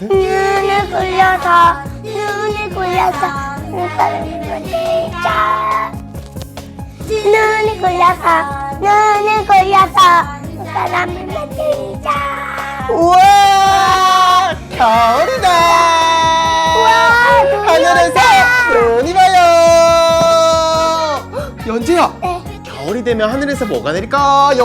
눈을 굴려서 눈을 굴려서 눈사람을 진짜 눈을 굴려서 눈을 굴려서 눈사람을 진짜 우와 겨울이다. 우와, 눈이 하늘에서 온다. 눈이 와요. 연지야 네. 겨울이 되면 하늘에서 뭐가 내릴까요?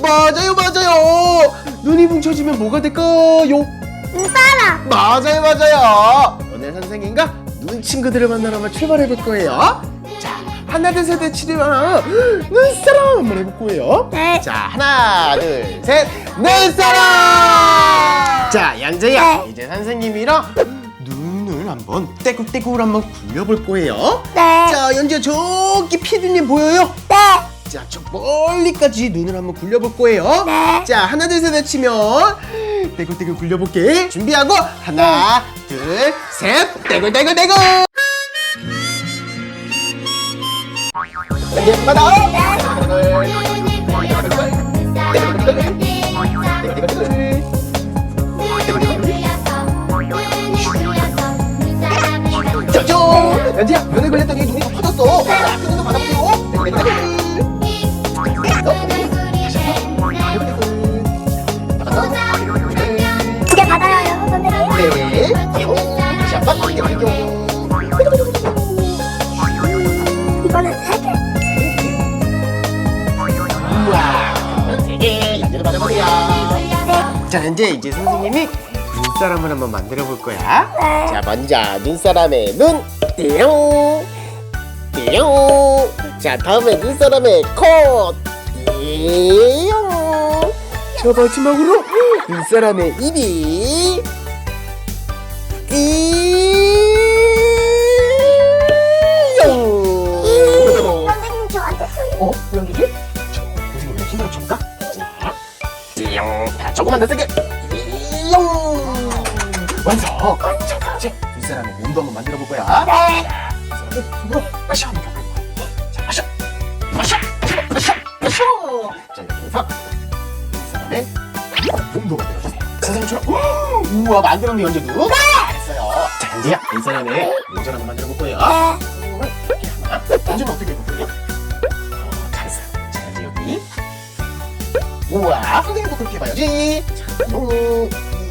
맞아요 맞아요 눈이 뭉쳐지면 뭐가 될까요? 눈사람 맞아요 맞아요 오늘 선생님과 눈 친구들을 만나러 한번 출발해 볼 거예요 자 하나 둘 셋 넷 치리만 눈사람 한번 해볼 거예요 네. 자 하나 둘 셋 눈사람 자 연재야 네. 이제 선생님이랑 눈을 한번 떼굴떼굴 한번 굴려볼 거예요 네. 자 연재야 저기 피디님 보여요? 네. 자, 저 멀리까지 눈을 한번 굴려볼 거예요. 네. 자, 하나, 둘, 셋 외치면 떼굴떼굴 굴려볼게. 준비하고 하나, 둘, 셋, 떼굴떼굴 떼굴. 떼굴 받아. 저쪽. 연지야, 눈을 굴렸더니 눈이 자 이제 이제 선생님이 눈사람을 한번 만들어 볼 거야. 네. 자 먼저 눈사람의 눈. 띠용. 띠용. 자 다음에 눈사람의 코. 띠용. 자 마지막으로 눈사람의 입이. 띠 조금만 더 세게. 띠용. 완성. 자, 이제 윗사람의 몸도 한번 만들어 볼 거야. 손으로 마셔 한번 거야. 자, 마셔. 마셔. 마셔. 마셔. 자, 여기서 윗사람의 몸도 만들어주세요. 선생님처럼. 우와, 만들었네, 연재도. 네. 잘했어요. 자, 연재야. 윗사람의 몸전 한번 만들어 볼. 네. 선생님은 이렇게 어떻게 해볼 거예요? 어, 잘했어요. 자, 이제 여기. 우와, 선생님 도 그렇게 해봐야지. 자, 용.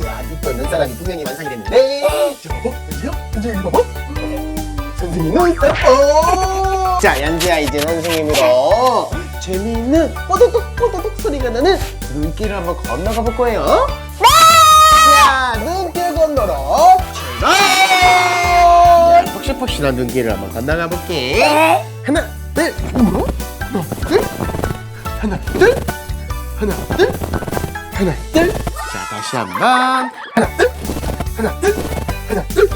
이야, 이쁜 눈사람이 두 명이 완성이 됐는데. 연지야, 이리 봐봐. 선생님 눈사람. 오! 자, 연지야, 이제 선생님으로 재미있는 뽀도독 뽀도독 소리가 나는 눈길을 한번 건너가 볼 거예요. 네! 자, 눈길 건너러 출발! 폭신폭신한 눈길을 한번 건너가 볼게. 네. 하나, 둘, 하나, 둘, 하나, 둘, 하나, 둘, 하나, 둘. 자, 다시 한 번. 하나, 둘, 하나, 둘, 하나, 둘,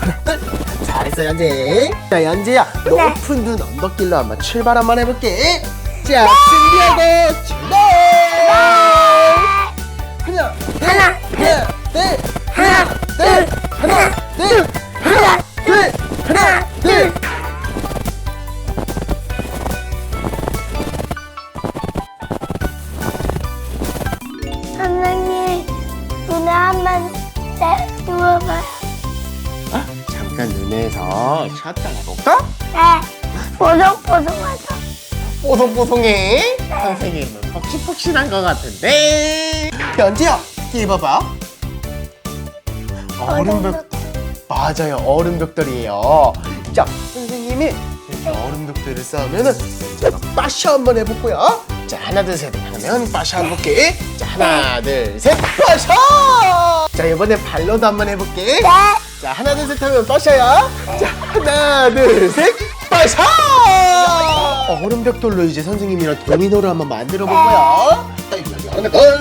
하나, 둘. 잘했어, 연재. 자, 연재야, 높은 눈 언덕길로 한번 출발 한번 해볼게. 자, 준비하고 눈에서 쉬었다 가볼까? 네. 보송보송하죠. 뽀송뽀송해. 선생님은 폭신폭신한 것 같은데. 연지야, 뒤에 봐봐. 얼음벽. 맞아요, 얼음벽돌이에요. 자, 선생님이 이렇게 얼음벽돌을 쌓으면은 제가 빠샤 한번 해볼거야. 자, 하나, 둘, 셋 하면 빠샤 한번 볼게. 자, 하나, 둘, 셋, 빠샤! 자, 이번에 발로도 한번 해볼게. 네. 자, 하나, 둘, 셋 하면 빠샤야. 자, 하나, 둘, 셋, 빠샤! 얼음 벽돌로 이제 선생님이랑 도미노를 한번 만들어 볼 거야. 둘. 슉.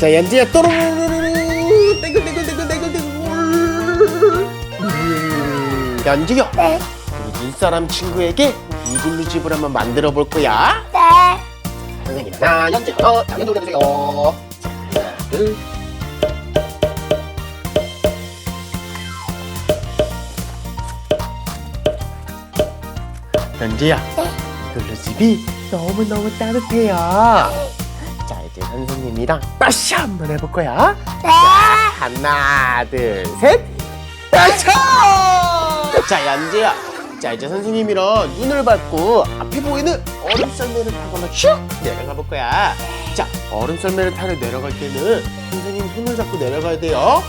자, 연지야, 또르르르르. 땡글땡글땡글땡글땡글. 음, 연지야. 네. 우리 눈사람 친구에게 이 이글루집을 한번 만들어 볼 거야. 네. 선생님 하나, 연재 하나, 올려주세요. 자, 하나, 둘. 연재야, 네. 이글루집이 너무너무 따뜻해요. 자, 이제 선생님이랑 빠시 한번 해볼 거야. 네. 하나, 둘, 셋. 빠샤! 자, 연재야. 자, 이제 선생님이랑 눈을 밟고 앞에 보이는 얼음 썰매를 타거나 슉 내려가 볼 거야. 자, 얼음 썰매를 타려 내려갈 때는 선생님 손을 잡고 내려가야 돼요.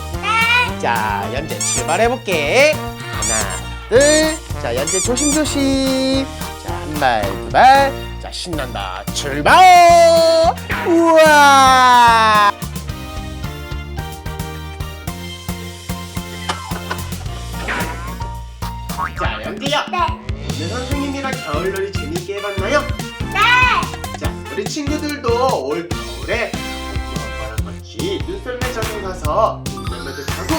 자, 연재 출발해 볼게. 하나, 둘. 자, 연재 조심조심. 자, 한 발, 두 발. 자, 신난다. 출발! 우와! 자, 연재야. 네. 오늘 선생님이랑 겨울놀이 재밌게 해봤나요? 네. 자, 우리 친구들도 올 겨울에 엄마랑 같이 눈썰매 장에 가서 눈썰매도 타고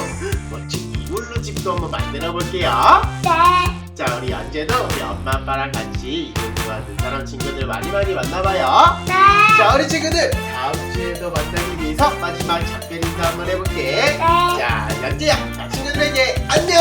멋진 이불로 집도 한번 만들어 볼게요. 네. 자, 우리 연재도 우리 엄마 아빠랑 같이 이불 좋아하는 사람 친구들 많이 많이 만나봐요. 네. 자, 우리 친구들 다음 주에도 만나기 위해서 마지막 작별 인사 한번 해볼게. 네. 자, 연재야, 자, 친구들에게 안녕.